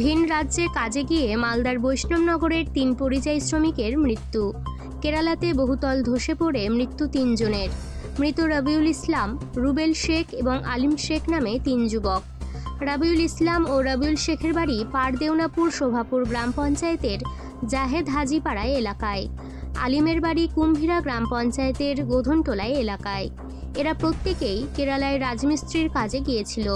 ভিন রাজ্যে কাজে গিয়ে মালদার বৈষ্ণবনগরের তিন পরিযায়ী শ্রমিকের মৃত্যু। কেরালাতে বহুতল ধসে পড়ে মৃত্যু তিনজনের। মৃত রবিউল ইসলাম, রুবেল শেখ এবং আলিম শেখ নামে তিন যুবক। রাবিউল ইসলাম ও রবিউল শেখের বাড়ি পারদেওনাপুর শোভাপুর গ্রাম পঞ্চায়েতের জাহেদ হাজিপাড়ায় এলাকায়। আলিমের বাড়ি কুম্ভীরা গ্রাম পঞ্চায়েতের গোধনটোলায় এলাকায়। এরা প্রত্যেকেই কেরালায় রাজমিস্ত্রির কাজে গিয়েছিল।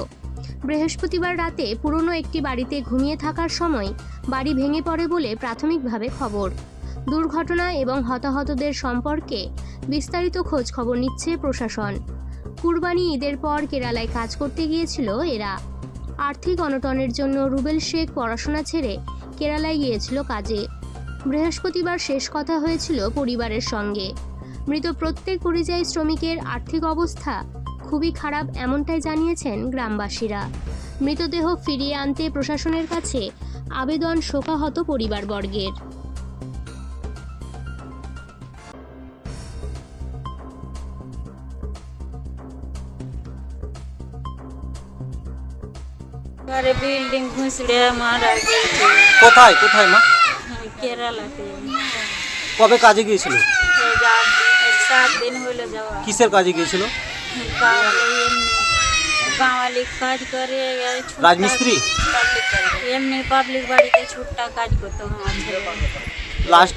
বৃহস্পতিবার রাতে পুরনো একটি বাড়িতে ঘুমিয়ে থাকার সময় বাড়ি ভেঙে পড়ে বলে প্রাথমিকভাবে খবর। দুর্ঘটনা এবং হতাহতদের সম্পর্কে বিস্তারিত খোঁজ খবর নিচ্ছে প্রশাসন। কুরবানি ঈদের পর কেরালায় কাজ করতে গিয়েছিল এরা। আর্থিক অনটনের জন্য রুবেল শেখ পড়াশোনা ছেড়ে কেরালায় গিয়েছিল কাজে। বৃহস্পতিবার শেষ কথা হয়েছিল পরিবারের সঙ্গে। মৃত প্রত্যেক পরিযায়ী শ্রমিকের আর্থিক অবস্থা খুবই খারাপ এমনটাই জানিয়েছেন গ্রামবাসীরা। মৃতদেহ ফিরিয়ে আনতে প্রশাসনের কাছে আবেদন শোকাহত পরিবারবর্গের। আরে বিল্ডিং ঘুষড়ে মারা গেছে কোথায়? কোথায় মা? কেরালাতে। কবে কাজে গিয়েছিল? সাত দিন হইল যাওয়া। কিসের কাজে গিয়েছিল? কাজ করে রাজমিস্ত্রি? এমনি পাবলিক বাড়িতে ছুট্টা কাজ করতো আমার ছেলে। লাস্ট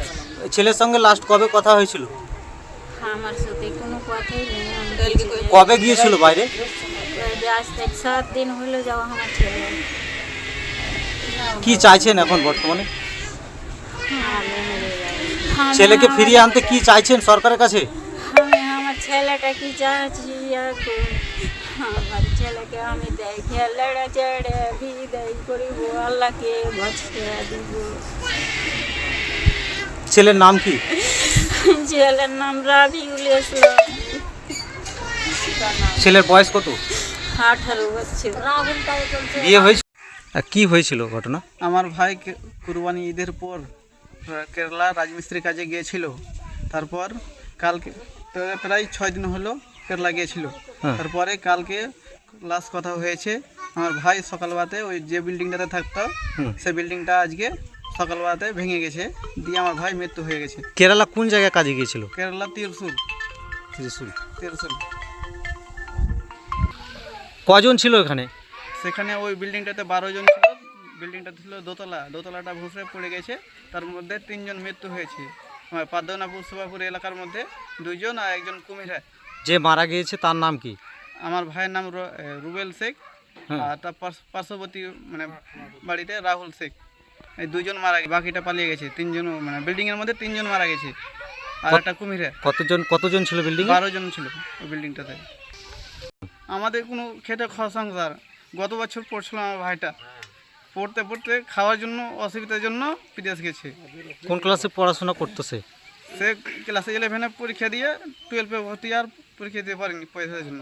ছেলের সঙ্গে লাস্ট কবে কথা হয়েছিল? আমার সাথে কোনো কথাই নেই। কবে গিয়েছিল বাইরে? আজ থেকে সাত দিন যাওয়া আমার ছেলে। কি চাইছেন এখন বর্তমানে? ছেলেকে ফিরিয়ে আনতে কি চাইছেন সরকারের কাছে? আমার ছেলেটা কি চাচ্ছি এখন আমার ছেলেকে আমি দেখে লড়ে চড়ে বিদায় করিব আল্লাহকে বাঁচিয়ে দিব ছেলের নাম কি ছেলের নাম রাবিউল ইসলাম ছেলের বয়স কত আঠারো বছর বিয়ে হয়েছিল কি হয়েছিল ঘটনা আমার ভাই কুরবানি ঈদের পর কেরালা রাজমিস্ত্রি কাজে গিয়েছিল তারপর কালকে প্রায়- প্রায় ছয় দিন হলো কেরালা গিয়েছিল হ্যাঁ। তারপরে কালকে লাস্ট কথা হয়েছে আমার ভাই সকালবেলাতে ওই যে বিল্ডিংটাতে থাকতো। সেই বিল্ডিংটা আজকে সকালবেলাতে ভেঙে গেছে দিয়ে আমার ভাই মৃত্যু হয়ে গেছে। কেরালা কোন জায়গায় কাজে গিয়েছিল? কেরালা তিরসুল ত্রিশুল। তিরসুল কজন ছিল এখানে? সেখানে ওই বিল্ডিংটাতে বারো জন ছিল বিল্ডিংটা ছিল দোতলা। দোতলাটা ভুসড়ে পড়ে গেছে তার মধ্যে তিনজন মৃত্যু হয়েছে। আমার পাদ্মনাপুর এলাকার মধ্যে দুইজন আর একজন কুমিরা যে মারা গিয়েছে তার নাম কি? আমার ভাইয়ের নাম রুবেল শেখ হ্যাঁ। আর তার পার্শ্ববর্তী মানে বাড়িতে রাহুল শেখ। এই দুইজন মারা গেছে বাকিটা পালিয়ে গেছে। তিনজন মানে বিল্ডিংয়ের মধ্যে তিনজন মারা গেছে। আর একটা কুমিরা কতজন কতজন ছিল বিল্ডিং বারো জন ছিল ওই বিল্ডিংটাতে আমাদের কোনো খেটে খাওয়া সংসার। গত বছর পড়ছিল আমার ভাইটা। পড়তে পড়তে খাওয়ার জন্য অসুবিধার জন্য বিদেশ গেছে। কোন ক্লাসে পড়াশোনা করতেছে? সে ক্লাস ইলেভেনে পরীক্ষা দিয়ে টুয়েলভে ভর্তি আর পরীক্ষা দিতে পারেনি পয়সার জন্য।